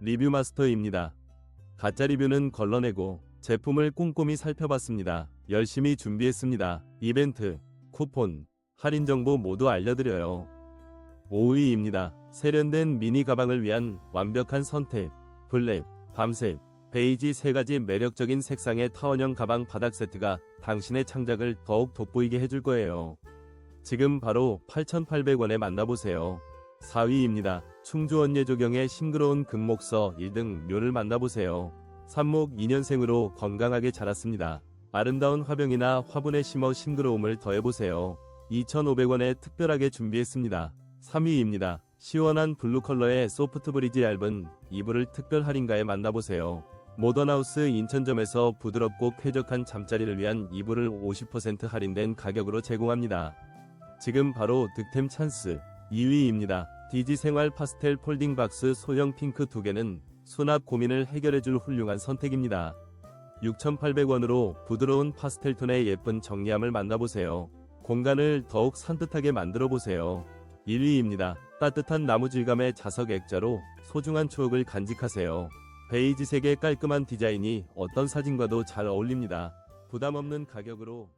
리뷰 마스터입니다. 가짜 리뷰는 걸러내고 제품을 꼼꼼히 살펴봤습니다. 열심히 준비했습니다. 이벤트, 쿠폰, 할인 정보 모두 알려드려요. 5위입니다. 세련된 미니 가방을 위한 완벽한 선택. 블랙, 밤색, 베이지 세 가지 매력적인 색상의 타원형 가방 바닥 세트가 당신의 창작을 더욱 돋보이게 해줄 거예요. 지금 바로 8,800원에 만나보세요. 4위입니다. 충주 언예조경의 싱그러운 금목서 1등 묘를 만나보세요. 삽목 2년생으로 건강하게 자랐습니다. 아름다운 화병이나 화분에 심어 싱그러움을 더해보세요. 2,500원에 특별하게 준비했습니다. 3위입니다. 시원한 블루 컬러의 소프트 브리지 얇은 이불을 특별 할인가에 만나보세요. 모던하우스 인천점에서 부드럽고 쾌적한 잠자리를 위한 이불을 50% 할인된 가격으로 제공합니다. 지금 바로 득템 찬스 2위입니다. 디지 생활 파스텔 폴딩 박스 소형 핑크 두 개는 수납 고민을 해결해줄 훌륭한 선택입니다. 6,800원으로 부드러운 파스텔 톤의 예쁜 정리함을 만나보세요. 공간을 더욱 산뜻하게 만들어 보세요. 1위입니다. 따뜻한 나무 질감의 자석 액자로 소중한 추억을 간직하세요. 베이지색의 깔끔한 디자인이 어떤 사진과도 잘 어울립니다. 부담 없는 가격으로 집